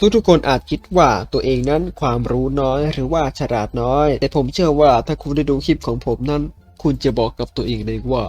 ทุกๆคนอาจคิดว่าตัวเองนั้นความรู้น้อยหรือว่าฉลาดน้อย แต่ผมเชื่อว่าถ้าคุณได้ดูคลิปของผมนั้น คุณจะบอกกับตัวเองเลยว่า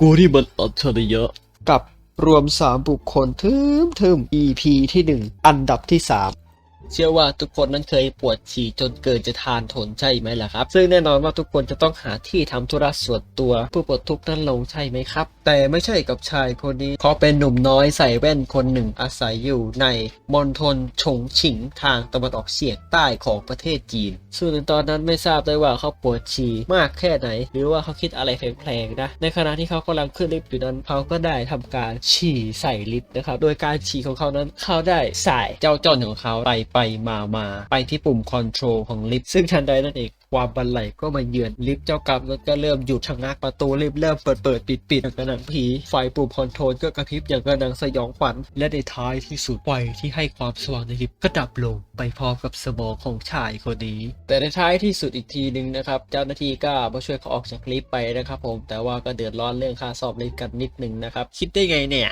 กูที่มันอัจฉริยะกับรวม 3 บุคคลทึมทึม EP ที่ 1 อันดับที่ 3 เชื่อว่าทุกคนนั้นเคยปวดฉี่จนเกินจะทานทนใช่ไหมล่ะครับ ซึ่งแน่นอนว่าทุกคนจะต้องหาที่ทำธุระส่วนตัวเพื่อปลดทุกข์นั้นลงใช่ไหมครับ แต่ไม่ใช่กับชายคนนี้เขาเป็นหนุ่มน้อยใส่แว่นคนหนึ่งอาศัยอยู่ในมณฑลฉงฉิงทางตะวันออกเฉียงใต้ของประเทศจีน ซึ่งในตอนนั้นไม่ทราบได้ว่าเขาปวดฉี่มากแค่ไหน หรือว่าเขาคิดอะไรแผลงๆนะ ในขณะที่เขากำลังขึ้นลิฟต์อยู่นั้นเขาก็ได้ทำการฉี่ใส่ลิฟต์นะครับ โดยการฉี่ของเขานั้นเขาได้ใส่เจ้าจอนของเขาไปไปมามาไปที่ปุ่มคอนโทรลของลิฟต์ซึ่งทันใดนั่นเองความบันไลก็มาเยือนลิฟต์เจ้ากรรมก็เริ่มหยุดชะงักประตูลิฟต์เริ่มเปิดเปิดปิดปิดอย่างกระหนังผีไฟปุ่มคอนโทรลก็กระพริบอย่างกระหนังสยองขวัญและในท้ายที่สุดไฟที่ให้ความสว่างในลิฟต์ก็ดับลงไปพร้อมกับสมองของชายคนนี้แต่ในท้ายที่สุดอีกทีหนึ่งนะครับเจ้าหน้าที่ก็มาช่วยเขาออกจากลิฟต์ไปนะครับผมแต่ว่าก็เดือดร้อนเรื่องค่าสอบลิฟต์กันนิดนึงนะครับคิดได้ไงเนี่ย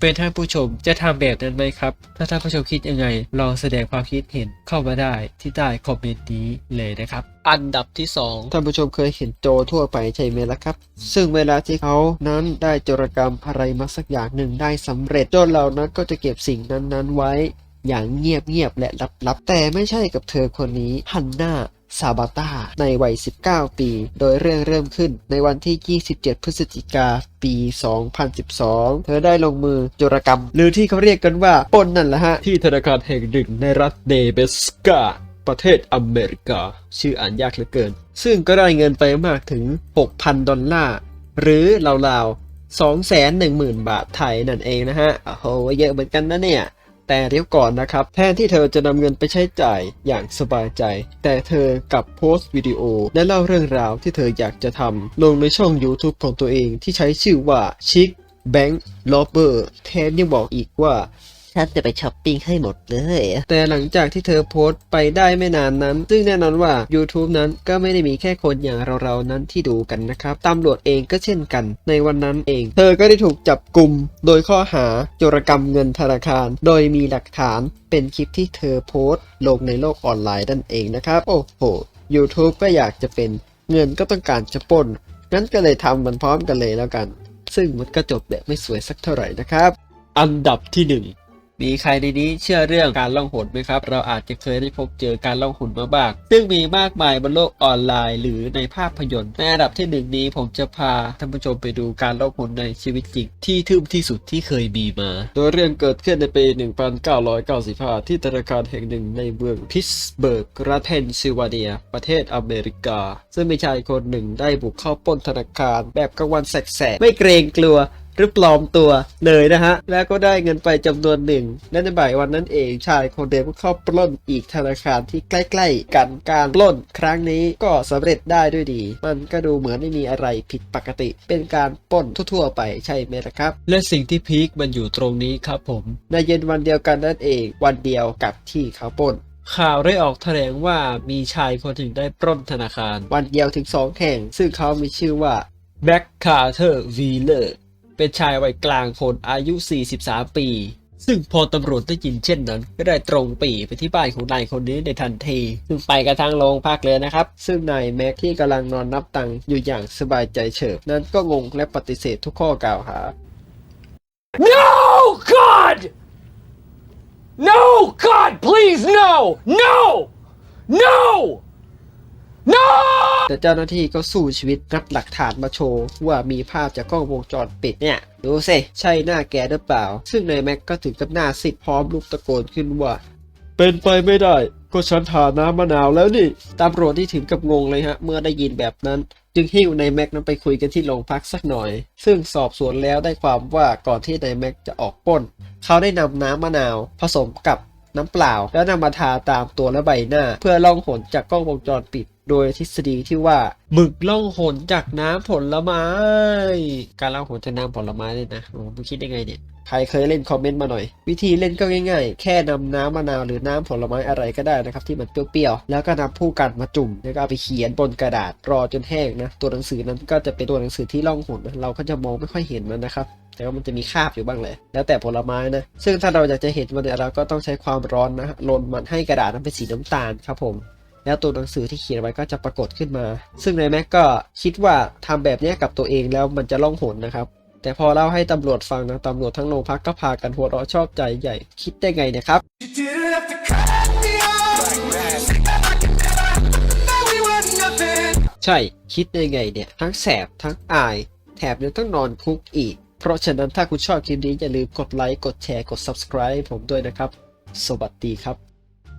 เป็นท่านผู้ชมจะทำแบบนั้นไหมครับ ถ้าท่านผู้ชมคิดยังไง ลองแสดงความคิดเห็นเข้ามาได้ที่ใต้คอมเมนต์นี้เลยนะครับ อันดับที่ 2 ท่านผู้ชมเคยเห็นโจทั่วไปใช่ไหมล่ะครับ ซึ่งเวลาที่เขานั้นได้โจรกรรมอะไรมาสักอย่างหนึ่งได้สำเร็จโจรเหล่านั้นก็จะเก็บสิ่งนั้นๆไว้อย่างเงียบๆและลับๆ แต่ไม่ใช่กับเธอคนนี้ฮันนา ซาบาตาในวัย 19 ปี โดยเรื่องเริ่มขึ้นในวันที่ 27 พฤศจิกาปี 2012 เธอได้ลงมือโจรกรรม หรือที่เขาเรียกกันว่าปนนั่นแหละฮะ ที่ธนาคารแห่งหนึ่งในรัฐเนเบสกา ประเทศอเมริกา ชื่ออ่านยากเหลือเกิน ซึ่งก็ได้เงินไปมากถึง 6,000 ดอลลาร์ หรือราวๆ210,000 บาทไทยนั่นเองนะฮะโอ้โหเยอะเหมือนกันนะเนี่ย แต่เดี๋ยวก่อนนะครับ แทนที่เธอจะนำเงินไปใช้จ่ายอย่างสบายใจ แต่เธอกลับโพสต์วิดีโอ และเล่าเรื่องราวที่เธออยากจะทำลงในช่อง YouTube ของตัวเองที่ใช้ชื่อว่าชิคแบงค์ลอเบอร์แทนยังบอกอีกว่า ฉันจะไปช้อปปิ้งให้หมดเลย แต่หลังจากที่เธอโพสต์ไปได้ไม่นานนั้น ซึ่งแน่นอนว่า YouTube นั้นก็ไม่ได้มีแค่คนอย่างเราๆนั้นที่ดูกันนะครับ ตำรวจเองก็เช่นกัน ในวันนั้นเอง เธอก็ได้ถูกจับกลุ่มโดยข้อหาโจรกรรมเงินธนาคาร โดยมีหลักฐานเป็นคลิปที่เธอโพสต์ ลงในโลกออนไลน์นั่นเองนะครับ โอ้โห YouTube ก็อยากจะเป็นเงินก็ต้องการจะปล้นงั้นก็เลยทำมันพร้อมกันเลยแล้วกัน ซึ่งมันก็จบแบบไม่สวยสักเท่าไหร่นะครับ อันดับที่หนึ่ง มีใครในนี้เชื่อเรื่องการล่องหนไหมครับ เราอาจจะเคยได้พบเจอการล่องหนมาบ้าง ซึ่งมีมากมายบนโลกออนไลน์ หรือในภาพยนตร์ในอันดับที่หนึ่งนี้ผมจะพาท่านผู้ชมไปดูการล่องหนในชีวิตจริงที่ทึ่มที่สุดที่เคยมีมา โดยเรื่องเกิดขึ้นในปี 1995 ที่ธนาคารแห่งหนึ่งในเมืองพิตสเบิร์ก รัฐเพนซิลเวเนีย ประเทศอเมริกา ซึ่งมีชายคนหนึ่งได้บุกเข้าปล้นธนาคารแบบกลางวันแสกๆไม่เกรงกลัวหรือปลอมตัวเลยนะฮะ แล้วก็ได้เงินไปจำนวนหนึ่งและในบ่ายวันนั้นเองชายคนเดิมก็เข้าปล้นอีกธนาคารที่ใกล้ ๆ กันการปล้นครั้งนี้ก็สำเร็จได้ด้วยดี มันก็ดูเหมือนไม่มีอะไรผิดปกติ เป็นการปล้นทั่วๆไปใช่ไหมล่ะครับ และสิ่งที่พีคมันอยู่ตรงนี้ครับผม ในเย็นวันเดียวกันนั่นเองวันเดียวกับที่เขาปล้นข่าวได้ออกแถลงว่ามีชายคนหนึ่งได้ปล้นธนาคาร วันเดียวถึงสองแห่ง ซึ่งเขามีชื่อว่าแบ็กคาร์เทอร์วีเลอร์ เป็นชายวัยกลางคนอายุ 43 ปี ซึ่งพอตำรวจได้ยินเช่นนั้น ก็ได้ตรงปีไปที่บ้านของนายคนนี้ในทันที ซึ่งไปกระทั่งโรงพักเลยนะครับ ซึ่งนายแม็กที่กำลังนอนนับตังค์อยู่อย่างสบายใจเฉิบนั้นก็งงและปฏิเสธทุกข้อกล่าวหา No, God! No, God, please, no! No! No! No! แต่เจ้าหน้าที่ก็สู้ชีวิตรับหลักฐานมาโชว์ ว่ามีภาพจากกล้องวงจรปิดเนี่ยดูสิใช่หน้าแกหรือเปล่า ซึ่งนายแม็กก็ถึงกับหน้าซิดพร้อมลุกตะโกนขึ้นว่า เป็นไปไม่ได้ ก็ฉันทาน้ำมะนาวแล้วนี่ตำรวจที่ถึงกับงงเลยฮะ เมื่อได้ยินแบบนั้น จึงหิ้วนายแม็กนั้นไปคุยกันที่โรงพักสักหน่อย ซึ่งสอบสวนแล้วได้ความว่าก่อนที่นายแม็กจะออกปล้น เขาได้นำน้ำมะนาว ผสมกับ น้ำเปล่า แล้วนำมาทาตามตัวและใบหน้า เพื่อล่องหนจากกล้องวงจรปิด โดยทฤษฎีที่ว่าหมึกล่องหนจากน้ำผลไม้ การล่องหนจากน้ำผลไม้เลยนะโอ้มึงคิดยังไงเนี่ยใครเคยเล่นคอมเมนต์มาหน่อย วิธีเล่นก็ง่ายๆ แค่นำน้ำมะนาวหรือน้ำผลไม้อะไรก็ได้นะครับที่มันเปรี้ยวๆ แล้วก็นำผู้กันมาจุ่ม แล้วก็เอาไปเขียนบนกระดาษรอจนแห้งนะ ตัวหนังสือนั้นก็จะเป็นตัวหนังสือที่ล่องหนเราก็จะมองไม่ค่อยเห็นมันนะครับ แต่ว่ามันจะมีคราบอยู่บ้างแหละแล้วแต่ผลไม้นะ ซึ่งถ้าเราอยากจะเห็นมันเนี่ยเราก็ต้องใช้ความร้อนนะลนมันให้กระดาษนั้นเป็นสีน้ำตาลครับผมแล้วตัวหนังสือที่เขียนไว้ก็จะปรากฏขึ้นมา ซึ่งในแม็กก็คิดว่าทำแบบนี้กับตัวเองแล้วมันจะล่องหนนะครับ แต่พอเล่าให้ตำรวจฟังนะตำรวจทั้งโรงพักก็พากันหัวเราะชอบใจใหญ่คิดได้ไงเนะครับใช่คิดได้ไงเนี่ย ทั้งแสบทั้งอาย แถมยังต้องนอนคุกอีก เพราะฉะนั้นถ้าคุณชอบคลิปนี้อย่าลืมกดไลค์ กดแชร์ กด subscribe ผมด้วยนะครับ สวัสดีครับ